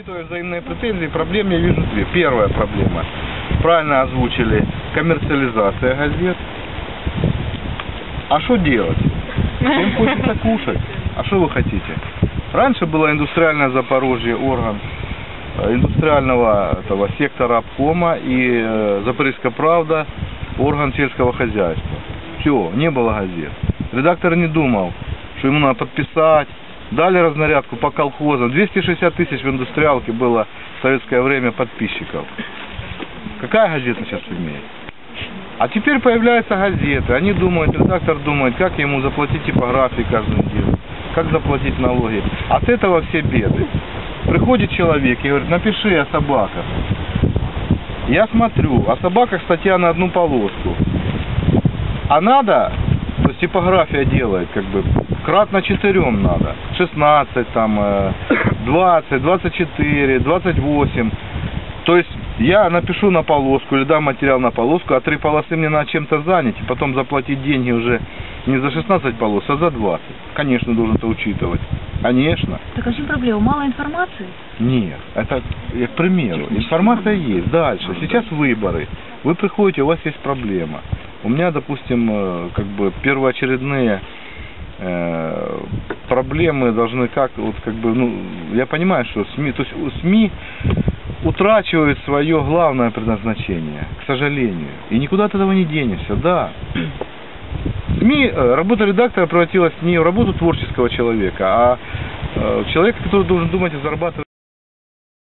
Учитывая взаимные претензии, проблем я вижу две. Первая проблема. Правильно озвучили. Коммерциализация газет. А что делать? Всем хочется кушать. А что вы хотите? Раньше было индустриальное Запорожье, орган э, индустриального этого сектора обкома и э, Запорожская правда, орган сельского хозяйства. Все, не было газет. Редактор не думал, что ему надо подписать. Дали разнарядку по колхозам. 260 тысяч в индустриалке было в советское время подписчиков. Какая газета сейчас имеет? А теперь появляются газеты. Они думают, редактор думает, как ему заплатить типографии каждую неделю, как заплатить налоги. От этого все беды. Приходит человек и говорит, напиши о собаках. Я смотрю, о собаках статья на одну полоску. А надо, то есть типография делает, как бы, кратно четырем надо. 16, там, э, 20, 24, 28. То есть я напишу на полоску или дам материал на полоску, а три полосы мне надо чем-то занять, и потом заплатить деньги уже не за 16 полос, а за 20. Конечно, должен это учитывать. Конечно. Так а в чем проблема? Мало информации? Нет, это я к примеру. Информация есть. Дальше. Сейчас выборы. Вы приходите, у вас есть проблема. У меня, допустим, э, как бы первоочередные проблемы должны как вот как бы ну я понимаю, что СМИ, то есть у СМИ утрачивают свое главное предназначение, к сожалению. И никуда от этого не денешься, да. СМИ, э, работа редактора превратилась не в работу творческого человека, а э, человека, который должен думать и зарабатывать